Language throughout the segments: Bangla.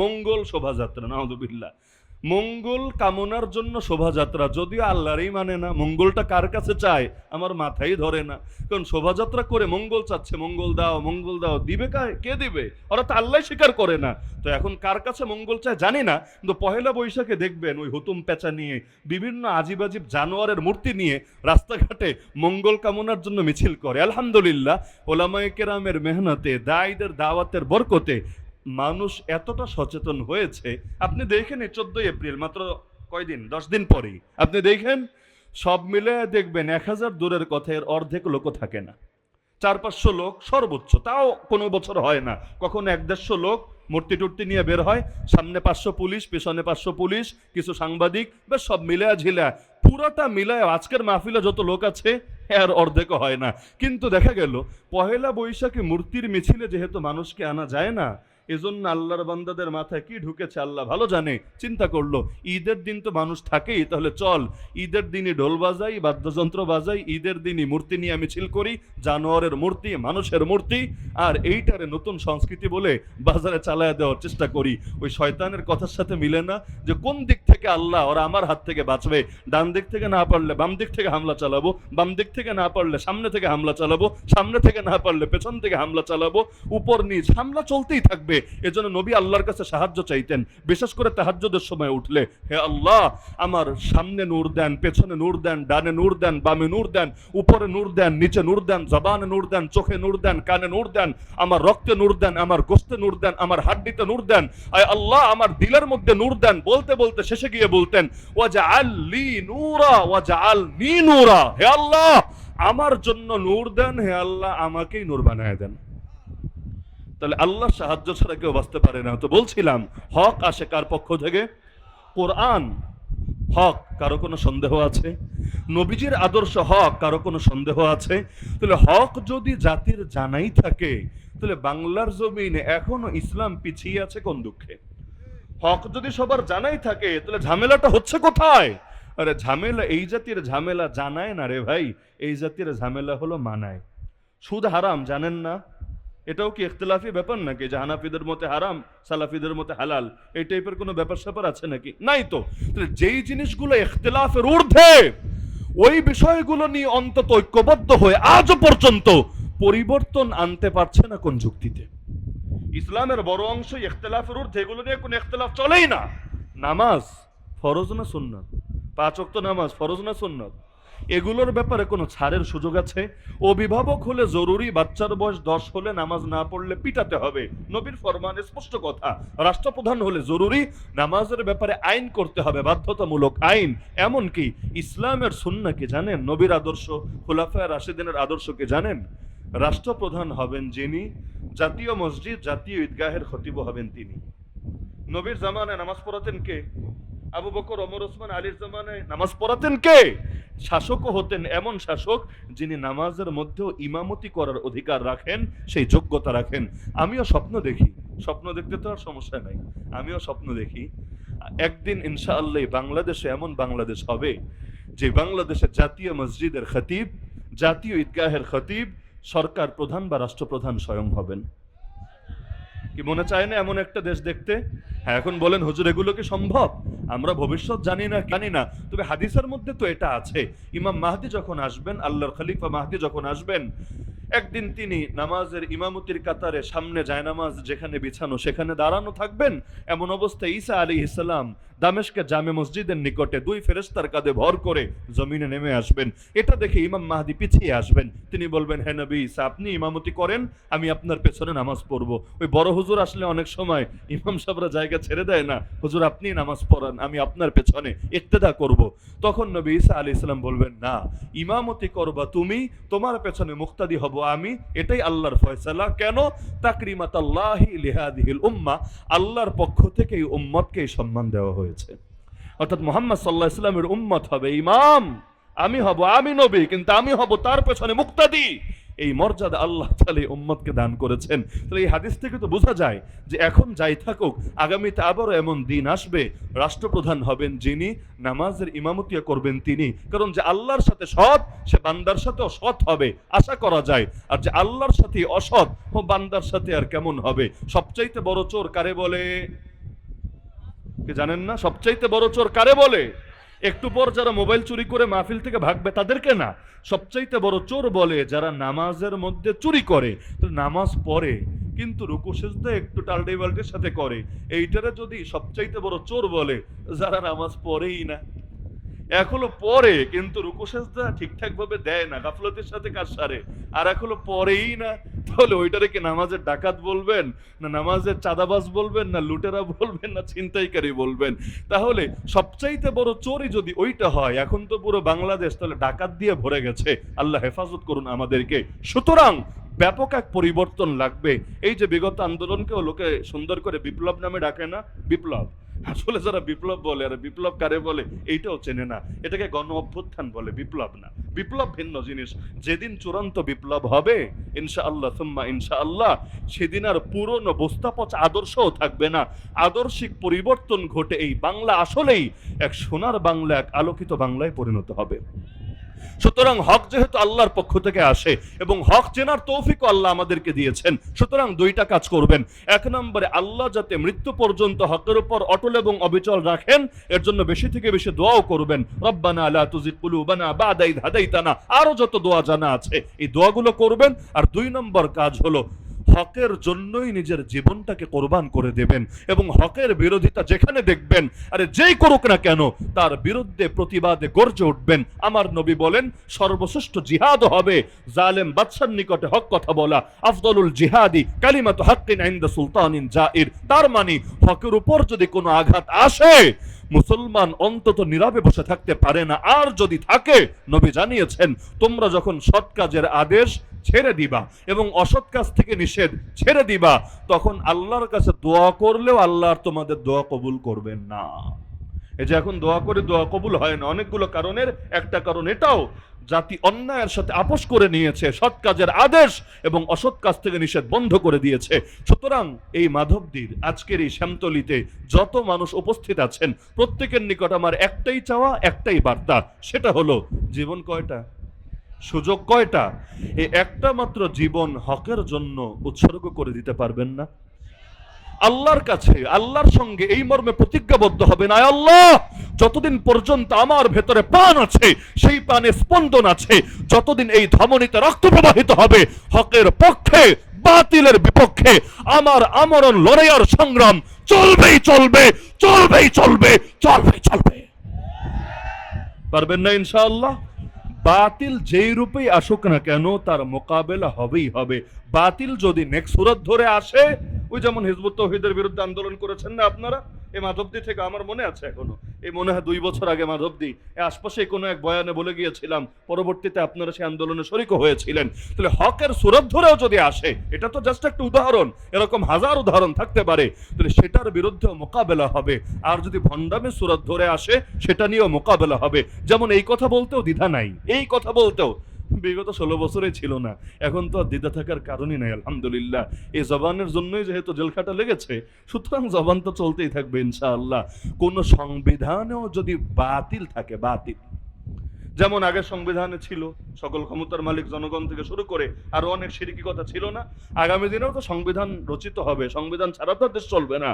মঙ্গল শোভাযাত্রা নাহদুবিল্লা মঙ্গল কামনার জন্য শোভাযাত্রা, যদিও আল্লাহরই মানে না, মঙ্গলটা কার কাছে চায়? আমার মাথায় ধরে না। কারণ শোভাযাত্রা করে মঙ্গল চাচ্ছে, মঙ্গল দাও মঙ্গল দাও, দিবে কায় কে দিবে? ওরা তো আল্লাহ স্বীকার করে না। তো এখন কার কাছে মঙ্গল চায় জানি না, কিন্তু পহেলা বৈশাখে দেখবেন ওই হুতুম পেঁচা নিয়ে, বিভিন্ন আজিব আজিব জানোয়ারের মূর্তি নিয়ে রাস্তাঘাটে মঙ্গল কামনার জন্য মিছিল করে। আলহামদুলিল্লাহ, ওলামায়ে কেরামের মেহনতে দায়ীদের দাওয়াতের বরকতে মানুষ এতটা সচেতন হয়েছে, আপনি দেখেন এই চোদ্দই এপ্রিল, মাত্র কয়দিন? দশ দিন পরেই। আপনি দেখেন, সব মিলে দেখবেন এক হাজার দূরের কথা এর অর্ধেক লোকও থাকে না। চার পাঁচশো লোক সর্বোচ্চ, তাও কোনো বছর হয় না। কখনো এক দেড়শো লোক মূর্তি টুর্তি নিয়ে বের হয়, সামনে পাঁচশো পুলিশ, পেছনে পাঁচশো পুলিশ, কিছু সাংবাদিক বা সব মিলায়া ঝিলা। পুরোটা মিলায় আজকের মাহফিলে যত লোক আছে আর অর্ধেক হয় না। কিন্তু দেখা গেল, পহেলা বৈশাখে মূর্তির মিছিলে যেহেতু মানুষকে আনা যায় না এজন্য আল্লাহর বান্দাদের মাথায় কি ঢুকেছে আল্লাহ ভালো জানে, চিন্তা করল। ঈদের দিন তো মানুষ থাকেই, তাহলে চল। ঈদের দিনই ঢোল বাজাই, বাদ্যযন্ত্র বাজাই, ঈদের দিনই মূর্তি নিয়ে আমি ছিল করি, জানোয়ারের মূর্তি, মানুষের মূর্তি, আর এইটারে নতুন সংস্কৃতি বলে বাজারে চালায় দেওয়ার চেষ্টা করি। ওই শয়তানের কথার সাথে মিলে না যে কোন দিক থেকে আল্লাহ ওরা আমার হাত থেকে বাঁচবে ডান দিক থেকে না পারলে বাম দিক থেকে হামলা চালাবো বাম দিক থেকে না পারলে সামনে থেকে হামলা চালাবো সামনে থেকে না পারলে পেছন থেকে হামলা চালাবো উপর নিচ হামলা চলতেই থাকবে এজন্য নবী আল্লাহর কাছে সাহায্য চাইতেন বিশেষ করে তাহাজ্জুদের সময় উঠলে হে আল্লাহ আমার সামনে নূর দেন পেছনে নূর দেন ডানে নূর দেন বামে নূর দেন উপরে নূর দেন নিচে নূর দেন জবানে নূর দেন চোখে নূর দেন কানে নূর দেন আমার রক্তে নূর দেন আমার গোস্তে নূর দেন আমার হাড্ডিতে নূর দেন আয় আল্লাহ আমার দিলের মধ্যে নূর দেন বলতে বলতে শেষে গিয়ে বলতেন ওয়াজা আল্লি নূরা ওয়াজা আল নি নূরা, হে আল্লাহ, আমার জন্য নূর দেন, হে আল্লাহ, আমাকেই নূর বানায় দেন। তাহলে আল্লাহ সাহায্য ছাড়া কেউ বাঁচতে পারে না। তো বলছিলাম, হক আসে কার পক্ষ থেকে? কোরআন, হক কারও কোনো সন্দেহ আছে? নবীজির আদর্শ হক কারও কোনো সন্দেহ আছে? তাহলে হক যদি জাতির জানাই থাকে, তাহলে বাংলার জমিনে এখনও ইসলাম পিছিয়ে আছে কোন দুঃখে? হক যদি সবার জানাই থাকে, তাহলে ঝামেলাটা হচ্ছে কোথায়? আরে ঝামেলা, এই জাতির ঝামেলা জানায় না রে ভাই। এই জাতির ঝামেলা হলো মানায়। সুদ হারাম, জানেন না? এটাও কি ইখতলাফি ব্যাপার নাকি? যে হানাফিদের মতে হারাম, সালাফিদের মতে হালাল? এই টাইপের কোনো ব্যাপার স্যাপার আছে নাকি? নাই তো। যেই জিনিসগুলো ইখতলাফের ঊর্ধ্বে, ওই বিষয়গুলো নিয়ে অন্তত ঐক্যবদ্ধ হয়ে আজও পর্যন্ত পরিবর্তন আনতে পারছে না কোন যুক্তিতে। ইসলামের বড় অংশ ইখতলাফের ঊর্ধ্বে, এগুলো নিয়ে কোনো ইখতলাফ চলেই না। নামাজ ফরজ না সুন্নত? পাঁচ ওয়াক্ত নামাজ ফরজ না সুন্নত? এগুলোর ব্যাপারে কোনো ছাড়ের সুযোগ আছে? অভিভাবক হলে জরুরি, বাচ্চার বয়স দশ হলে নামাজ না পড়লে পিটাতে হবে। নবীর ফরমানে, স্পষ্ট কথা। রাষ্ট্রপ্রধান হলে জরুরি, নামাজের ব্যাপারে আইন করতে হবে, বাধ্যতামূলক আইন। এমনকি ইসলামের সুন্নাকে জানেন নবীর আদর্শ, খোলাফায় রাশিদিনের আদর্শকে জানেন? রাষ্ট্রপ্রধান হবেন যিনি, জাতীয় মসজিদ, জাতীয় ঈদগাহের খতিব হবেন তিনি। নবীর জামানায় নামাজ পড়াতেন কে? আবু বকর, ওমর, ওসমান, আলীর জামানায় নামাজ পড়াতেন কে? শাসকও হতেন এমন শাসক যিনি নামাজের মধ্যেও ইমামতি করার অধিকার রাখেন, সেই যোগ্যতা রাখেন। আমিও স্বপ্ন দেখি। স্বপ্ন দেখতে তো আর সমস্যা নাই। আমিও স্বপ্ন দেখি। একদিন ইনশাআল্লাহ বাংলাদেশে এমন বাংলাদেশ হবে যে বাংলাদেশের জাতীয় মসজিদের খতিব, জাতীয় ঈদগাহের খতিব সরকার প্রধান বা রাষ্ট্রপ্রধান স্বয়ং হবেন। কি মনে চায় না এমন একটা দেশ দেখতে? হ্যাঁ এখন বলেন, হুজুর, এগুলো কি সম্ভব? আমরা ভবিষ্যৎ জানি না জানি না। তবে হাদিসের মধ্যে তো এটা আছে। ইমাম মাহাদি যখন আসবেন, আল্লাহর খলিফা মাহাদি যখন আসবেন একদিন তিনি নামাজের ইমামতির কাতারে সামনে জায়নামাজ যেখানে বিছানো, সেখানে দাঁড়ানো থাকবেন। এমন অবস্থায় ঈসা আলী ইসলাম দামেশকে জামে মসজিদের নিকটে দুই ফেরেস্তার কাঁধে ভর করে জমিনে নেমে আসবেন। এটা দেখে ইমাম মাহদি পিছিয়ে আসবেন। তিনি বলবেন হ্যাঁ নবী, ঈসা, আপনি ইমামতি করেন, আমি আপনার পেছনে নামাজ পড়ব। ওই বড় হুজুর আসলে অনেক সময় ইমাম সাহেবরা জায়গা ছেড়ে দেয় না, হুজুর, আপনি নামাজ পড়ান, আমি আপনার পেছনে ইত্তেদা করব। তখন নবী ঈসা আলী ইসলাম বলবেন, না, ইমামতি করবা তুমি, তোমার পেছনে মুক্তাদি হব আমি, এটাই আল্লাহর ফয়সালা। কেন? তাকরিমাত আল্লাহি উম্মা, আল্লাহর পক্ষ থেকে এই উম্মতকে এই সম্মান দেওয়া হয়েছে। অর্থাৎ মোহাম্মদ সাল্লাহ ইসলামের উম্মত হবে ইমাম, আমি হব আমি নবী, কিন্তু আমি হব তার পেছনে মুক্তাদি। এই মর্যাদা আল্লাহ তাহলে উম্মতকে দান করেছেন। তাহলে এই হাদিস থেকে তো বোঝা যায় যে এখন যাই থাকুক, আগামীতে আবারও এমন দিন আসবে, রাষ্ট্রপ্রধান হবেন যিনি, নামাজের ইমামতিয়া করবেন তিনি। কারণ যে আল্লাহর সাথে সৎ, সে বান্দার সাথেও সৎ হবে, আশা করা যায়। আর যে আল্লাহর সাথে অসৎ, ও বান্দার সাথে আর কেমন হবে? সবচাইতে বড় চোর কারে বলে? জানেন না? সবচাইতে বড় চোর কারে বলে? একটু পর যারা মোবাইল চুরি করে মাহফিল থেকে ভাগবে তাদেরকে না, সবচাইতে বড় চোর বলে যারা নামাজের মধ্যে চুরি করে নামাজ পড়ে, কিন্তু রুকু সেজদা একটু টালডে বাল্টের সাথে করে। এইটারে যদি সবচাইতে বড় চোর বলে, যারা নামাজ পড়েই না। হলো পরে, কিন্তু রুকু সেজদা ঠিকঠাক ভাবে দেয় না, গাফলতের সাথে কাজ সারে। আর হলো পরেই না, তাহলে ওইটারে কি নামাজের ডাকাত বলবেন, না নামাজের চাঁদাবাজ বলবেন, না লুটেরা বলবেন, না ছিনতাইকারী বলবেন? তাহলে সবচাইতে বড় চোরই যদি ওইটা হয়, এখন তো পুরো বাংলাদেশ তাহলে ডাকাত দিয়ে ভরে গেছে। আল্লাহ হেফাজত করুন আমাদেরকে। সুতরাং ব্যাপক এক পরিবর্তন লাগবে। এই যে বিগত আন্দোলনকেও লোকে সুন্দর করে বিপ্লব নামে ডাকে না? বিপ্লব। আসলে যারা বিপ্লব বলে আর বিপ্লব কারে বলে, এইটাও চেনে না। এটাকে গণ অভ্যুত্থান বলে, বিপ্লব না। বিপ্লব ভিন্ন জিনিস। যেদিন চূড়ান্ত বিপ্লব হবে, ইনশাআল্লাহ, সুম্মা ইনশাআল্লাহ, সেদিন আর পুরনো বস্তাপচ আদর্শও থাকবে না। আদর্শিক পরিবর্তন ঘটে এই বাংলা আসলেই এক সোনার বাংলা, এক আলোকিত বাংলায় পরিণত হবে। সুতরাং হক যেহেতু আল্লাহর পক্ষ থেকে আসে এবং হক চেনার তৌফিক আল্লাহ আমাদেরকে দিয়েছেন, সুতরাং দুইটা কাজ করবেন। এক নম্বরে আল্লাহ যাতে মৃত্যু পর্যন্ত হকের উপর অটল এবং অবিচল রাখেন, এর জন্য বেশি থেকে বেশি দোয়াও করবেন। রব্বানা লা তুজিগ কুলুবানা বাদা ধাদাই তানা আরও যত দোয়া জানা আছে, এই দোয়াগুলো করবেন। আর দুই নম্বর কাজ হলো হকের জন্যই নিজের জীবনটাকে কোরবান করে দেবেন এবং হকের বিরোধিতা যেখানে দেখবেন, আরে যেই করুক না কেন, তার বিরুদ্ধে প্রতিবাদে গর্জে উঠবেন। আমার নবী বলেন, সর্বশ্রেষ্ঠ জিহাদ হবে জালেম বাদশার নিকটে হক কথা বলা। আফদলুল জিহাদি কালিমাত হাক্কিন আইন্দা সুলতানিন জাইর। তার মানে হকের উপর যদি কোনো আঘাত আসে মুসলমান অন্তত নীরবে বসে থাকতে পারে না। আর যদি থাকে, নবী জানিয়েছেন, তোমরা যখন সৎ কাজের আদেশ ছেড়ে দিবা এবং অসৎ কাজ থেকে নিষেধ ছেড়ে দিবা, তখন আল্লাহর কাছে দোয়া করলেও আল্লাহ তোমাদের দোয়া কবুল করবেন না। এই যে এখন দোয়া করে দোয়া কবুল হয় না, অনেকগুলো কারণের, একটা কারণ এটাও, জাতি অন্যায়ের সাথে আপোষ করে নিয়েছে, সৎ কাজের আদেশ এবং অসৎ কাজ থেকে নিষেধ বন্ধ করে দিয়েছে। সুতরাং এই মাধবদীর আজকের এই শ্যামতলিতে যত মানুষ উপস্থিত আছেন, প্রত্যেকের নিকট আমার একটাই চাওয়া, একটাই বার্তা, সেটা হলো জীবন কয়টা? সুযোগ কয়টা? এই একটা মাত্র জীবন হকের জন্য উৎসর্গ করে দিতে পারবেন না। আল্লাহর কাছে, আল্লাহর সঙ্গে এই মর্মে প্রতিজ্ঞাবদ্ধ হবে না আল্লাহ! যতদিন পর্যন্ত আমার ভেতরে প্রাণ আছে, সেই প্রাণে স্পন্দন আছে, যতদিন এই ধমনীতে রক্ত প্রবাহিত হবে, হকের পক্ষে, বাতিলের বিপক্ষে, আমার আমরণ লড়াইয়ার সংগ্রাম চলবেই চলবে চলবেই চলবে চলবেই চলবে। পারবেন না ইনশাআল্লাহ? বাতিল যেই রূপেই আসুক না কেন, তার মোকাবেলা হবেই হবে। বাতিল যদি নেক্সট সুরত ধরে আসে, ওই যেমন হিজবুত তৌহিদের বিরুদ্ধে আন্দোলন করেছেন না আপনারা এই মাধবদী থেকে আমার মনে আছে এখনও। এই মনে হয় দুই বছর আগে মাধবদী এই আশপাশে কোনো এক বয়ানে বলে গিয়েছিলাম, পরবর্তীতে আপনারা সেই আন্দোলনে শরিক হয়েছিলেন। তাহলে হকের সুরত ধরেও যদি আসে, এটা তো জাস্ট একটা উদাহরণ, এরকম হাজার উদাহরণ থাকতে পারে। তাহলে সেটার বিরুদ্ধেও মোকাবেলা হবে। আর যদি ভণ্ডামের সুরত ধরে আসে, সেটা নিয়েও মোকাবেলা হবে। যেমন এই কথা বলতেও দ্বিধা নাই। এই কথা বলতেও বিগত ষোলো বছরে ছিল না। এখন তো আর দ্বিধা থাকার কারণই নাই, আলহামদুলিল্লাহ। এই জবানের জন্যই যেহেতু জেলখাটা লেগেছে, সুতরাং জবান তো চলতেই থাকবে, ইনশাআল্লাহ। কোন সংবিধানেও যদি বাতিল থাকে, বাতিল। যেমন আগের সংবিধানে ছিল, সকল ক্ষমতার মালিক জনগণ থেকে শুরু করে আরও অনেক সিরিকি কথা ছিল না। আগামী দিনেও তো সংবিধান রচিত হবে, সংবিধান ছাড়া তো দেশ চলবে না।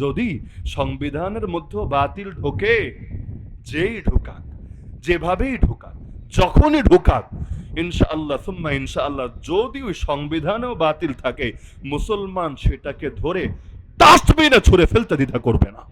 যদি সংবিধানের মধ্যেও বাতিল ঢোকে, যেই ঢোকাক, যেভাবেই ঢোকাক, যখনই ঢোকাক ইনশাআল্লাহ, সুম্মা ইনশাআল্লাহ, যদি ওই সংবিধানেও বাতিল থাকে, মুসলমান সেটাকে ধরে ডাস্টবিনে ছুঁড়ে ফেলতে দ্বিধা করবে না।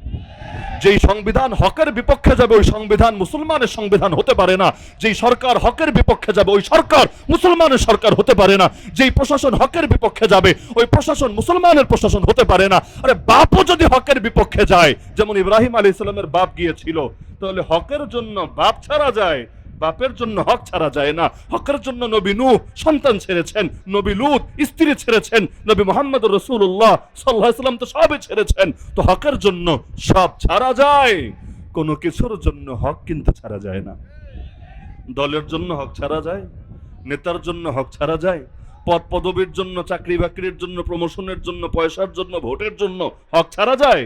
যেই সংবিধান হকের বিপক্ষে যাবে, ওই সংবিধান মুসলমানের সংবিধান হতে পারে না। যেই সরকার হকের বিপক্ষে যাবে, ওই সরকার মুসলমানের সরকার হতে পারে না। যেই প্রশাসন হকের বিপক্ষে যাবে, ওই প্রশাসন মুসলমানের প্রশাসন হতে পারে না। আরে বাপও যদি হকের বিপক্ষে যায়, যেমন ইব্রাহিম আলী ইসলামের বাপ গিয়েছিল, তাহলে হকের জন্য বাপ ছাড়া যায় বাপের জন্য হক ছাড়া যায় না। হকের জন্য নবী নূহ সন্তান ছেড়েছেন, নবী লুত স্ত্রী ছেড়েছেন, নবী মোহাম্মদ রসুল্লাহ সাল্লাহ সাল্লাম তো সবই ছেড়েছেন। তো হকের জন্য সব ছাড়া যায়? কোনো কিছুর জন্য হক কিন্তু ছাড়া যায় না। দলের জন্য হক ছাড়া যায়, নেতার জন্য হক ছাড়া যায়, পদ পদবীর জন্য, চাকরি বাকরির জন্য প্রমোশনের জন্য, পয়সার জন্য, ভোটের জন্য হক ছাড়া যায়?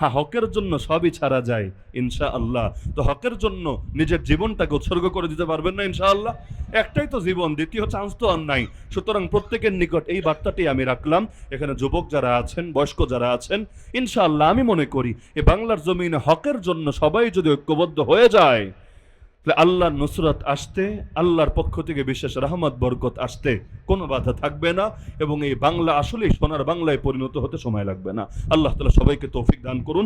হ্যাঁ হকের জন্য সবই ছাড়া যায় ইনশা আল্লাহ তো হকের জন্য নিজের জীবনটাকে উৎসর্গ করে দিতে পারবেন না ইনশা আল্লাহ একটাই তো জীবন, দ্বিতীয় চান্স তো আর নাই। সুতরাং প্রত্যেকের নিকট এই বার্তাটি আমি রাখলাম। এখানে যুবক যারা আছেন, বয়স্ক যারা আছেন ইনশা আল্লাহ আমি মনে করি, এ বাংলার জমিনে হকের জন্য সবাই যদি ঐক্যবদ্ধ হয়ে যায় তাহলে আল্লাহর নুসরত আসতে, আল্লাহর পক্ষ থেকে বিশেষ রহমত, বরকত আসতে কোনো বাধা থাকবে না এবং এই বাংলা আসলেই সোনার বাংলায় পরিণত হতে সময় লাগবে না। আল্লাহ তালা সবাইকে তৌফিক দান করুন।